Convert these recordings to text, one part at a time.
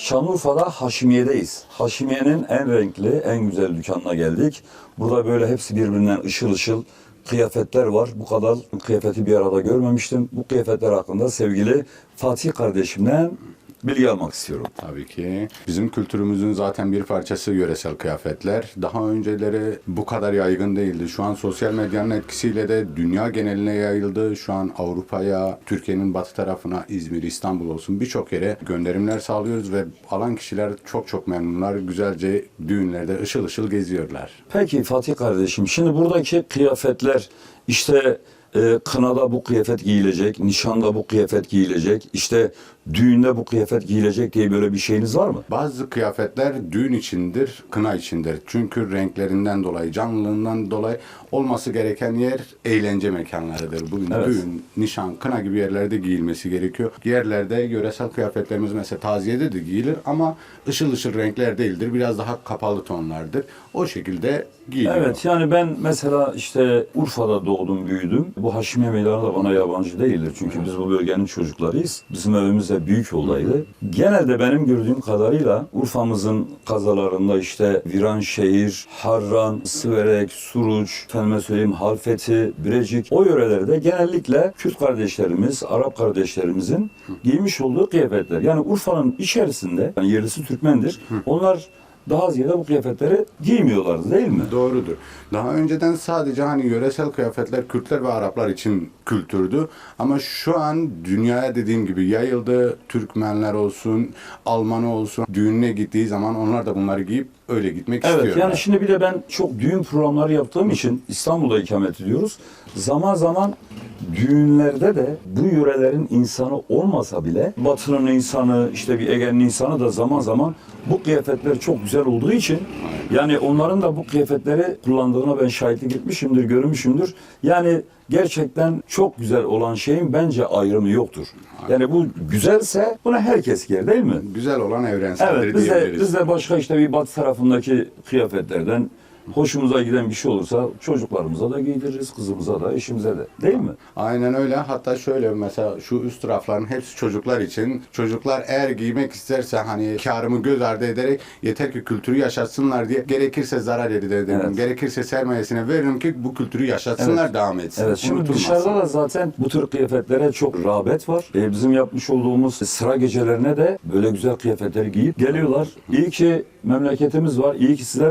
Şanlıurfa'da Haşimiye'deyiz. Haşimiye'nin en renkli, en güzel dükkanına geldik. Burada böyle hepsi birbirinden ışıl ışıl kıyafetler var. Bu kadar kıyafeti bir arada görmemiştim. Bu kıyafetler hakkında sevgili Fatih kardeşimden bilgi almak istiyorum. Tabii ki. Bizim kültürümüzün zaten bir parçası yöresel kıyafetler. Daha önceleri bu kadar yaygın değildi. Şu an sosyal medyanın etkisiyle de dünya geneline yayıldı. Şu an Avrupa'ya, Türkiye'nin batı tarafına, İzmir, İstanbul olsun birçok yere gönderimler sağlıyoruz ve alan kişiler çok çok memnunlar. Güzelce düğünlerde ışıl ışıl geziyorlar. Peki Fatih kardeşim, şimdi buradaki kıyafetler işte e, kınada bu kıyafet giyilecek, nişanda bu kıyafet giyilecek, işte düğünde bu kıyafet giyilecek diye böyle bir şeyiniz var mı? Bazı kıyafetler düğün içindir, kına içindir. Çünkü renklerinden dolayı, canlılığından dolayı olması gereken yer eğlence mekanlarıdır. Bugün Evet. düğün, nişan, kına gibi yerlerde giyilmesi gerekiyor. Yerlerde yöresel kıyafetlerimiz mesela taziyede de giyilir ama ışıl ışıl renkler değildir. Biraz daha kapalı tonlardır. O şekilde giyiliyor. Evet yani ben mesela işte Urfa'da doğdum büyüdüm. Bu Haşimiye Meydanı da bana yabancı değildir. Çünkü biz bu bölgenin çocuklarıyız. Bizim evimiz de büyük yoldaydı. Genelde benim gördüğüm kadarıyla Urfa'mızın kazalarında işte Viranşehir, Harran, Siverek, Suruç, efendime söyleyeyim Halfeti, Birecik o yörelerde genellikle Kürt kardeşlerimiz, Arap kardeşlerimizin giymiş olduğu kıyafetler. Yani Urfa'nın içerisinde yani yerlisi Türkmendir. Onlar daha ziyade bu kıyafetleri giymiyorlardı değil mi? Doğrudur. Daha önceden sadece hani yöresel kıyafetler Kürtler ve Araplar için kültürdü. Ama şu an dünyaya dediğim gibi yayıldı. Türkmenler olsun, Alman olsun. Düğününe gittiği zaman onlar da bunları giyip öyle gitmek Evet istiyorlar. yani şimdi bir de ben çok düğün programları yaptığım için İstanbul'da ikamet ediyoruz. Zaman zaman düğünlerde de bu yörelerin insanı olmasa bile Batı'nın insanı işte bir Ege'nin insanı da zaman zaman bu kıyafetler çok güzel olduğu için yani onların da bu kıyafetleri kullandığına ben şahitlik etmişimdir, görmüşümdür. Yani gerçekten çok güzel olan şeyin bence ayrımı yoktur. Yani bu güzelse bunu herkes giyer değil mi? Güzel olan evrenseldir Evet, biz de, diyebiliriz. biz de başka işte bir batı tarafındaki kıyafetlerden hoşumuza giden bir şey olursa çocuklarımıza da giydiririz, kızımıza da, eşimize de. Değil mi? Aynen öyle. Hatta şöyle mesela şu üst rafların hepsi çocuklar için. Çocuklar eğer giymek isterse hani karımı göz ardı ederek yeter ki kültürü yaşatsınlar diye gerekirse zarar ederim. Evet. Gerekirse sermayesine veririm ki bu kültürü yaşatsınlar devam etsin. Evet, şimdi dışarıda da zaten bu tür kıyafetlere çok rağbet var. Ee, bizim yapmış olduğumuz sıra gecelerine de böyle güzel kıyafetleri giyip geliyorlar. İyi ki memleketimiz var, iyi ki sizler.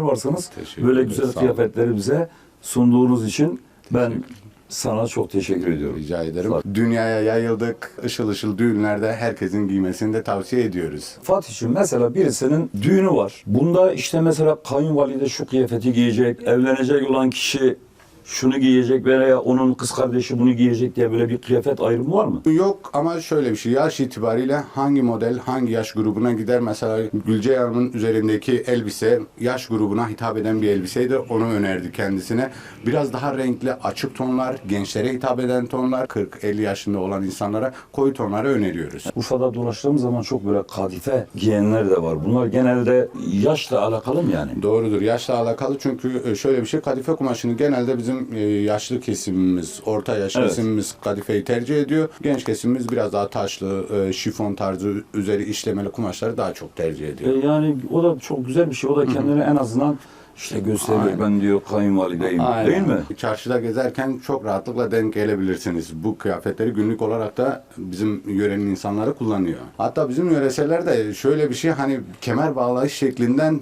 Teşekkür Böyle güzel kıyafetleri bize sunduğunuz için ben sana çok teşekkür ediyorum. Rica ederim. Ol. Dünyaya yayıldık. Işıl ışıl düğünlerde herkesin giymesini de tavsiye ediyoruz. Fatih'ciğim mesela birisinin düğünü var. Bunda işte mesela kayınvalide şu kıyafeti giyecek, evlenecek olan kişi şunu giyecek veya onun kız kardeşi bunu giyecek diye böyle bir kıyafet ayrımı var mı? Yok ama şöyle bir şey yaş itibariyle hangi model hangi yaş grubuna gider mesela Gülce Hanım'ın üzerindeki elbise yaş grubuna hitap eden bir elbiseydi onu önerdi kendisine. Biraz daha renkli açık tonlar gençlere hitap eden tonlar 40-50 yaşında olan insanlara koyu tonları öneriyoruz. Urfa'da dolaştığımız zaman çok böyle kadife giyenler de var. Bunlar genelde yaşla alakalı mı yani? Doğrudur. Yaşla alakalı çünkü e, şöyle bir şey kadife kumaşını genelde bizim e, yaşlı kesimimiz, orta yaş Evet. kesimimiz kadifeyi tercih ediyor. Genç kesimimiz biraz daha taşlı, e, şifon tarzı üzeri işlemeli kumaşları daha çok tercih E, ediyor. yani o da çok güzel bir şey. O da kendini en azından işte gösteriyor. Aynen. Ben diyor kayınvalideyim. Değil mi? Çarşıda gezerken çok rahatlıkla denk gelebilirsiniz. Bu kıyafetleri günlük olarak da bizim yörenin insanları kullanıyor. Hatta bizim yöreseller de şöyle bir şey hani kemer bağlayış şeklinden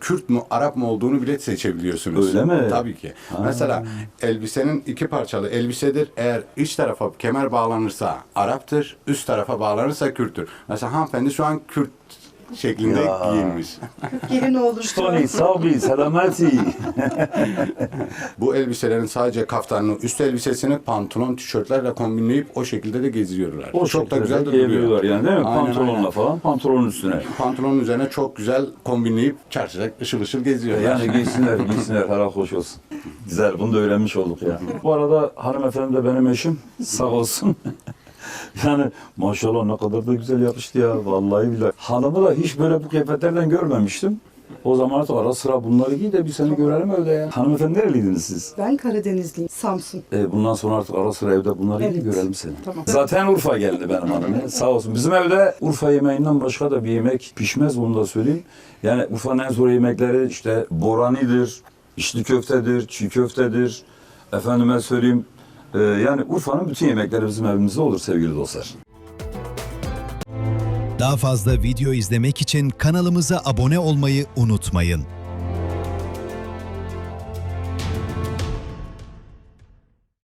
Kürt mü Arap mı olduğunu bile seçebiliyorsunuz. Öyle mi? Tabii ki. Mesela elbisenin iki parçalı elbisedir. Eğer iç tarafa kemer bağlanırsa Arap'tır, üst tarafa bağlanırsa Kürt'tür. Mesela hanımefendi şu an Kürt şeklinde Ya. giyinmiş. Gelin oğlum şu an. Tony, Sabi, Selamati. Bu elbiselerin sadece kaftanını, üst elbisesini pantolon, tişörtlerle kombinleyip o şekilde de geziyorlar. O çok da güzel de duruyor. yani değil mi? Aynen, Pantolonla aynen. falan, pantolonun üstüne. Pantolonun üzerine çok güzel kombinleyip çarşıda ışıl ışıl geziyorlar. Yani giysinler, giysinler. Helal hoş olsun. Güzel, bunu da öğrenmiş olduk ya. Bu arada hanımefendi de benim eşim. Sağ olsun. yani maşallah ne kadar da güzel yakıştı ya. Vallahi billahi. Hanımı da hiç böyle bu kıyafetlerden görmemiştim. O zaman artık ara sıra bunları giy de bir seni görelim öyle ya. Hanımefendi nereliydiniz siz? Ben Karadenizliyim. Samsun. E, bundan sonra artık ara sıra evde bunları giy Evet. görelim seni. Tamam. Zaten Urfa geldi benim hanım. Sağ olsun. Bizim evde Urfa yemeğinden başka da bir yemek pişmez bunu da söyleyeyim. Yani Urfa'nın en zor yemekleri işte boranidir, içli köftedir, çiğ köftedir. Efendime söyleyeyim. E, yani Urfa'nın bütün yemekleri bizim evimizde olur sevgili dostlar. Daha fazla video izlemek için kanalımıza abone olmayı unutmayın.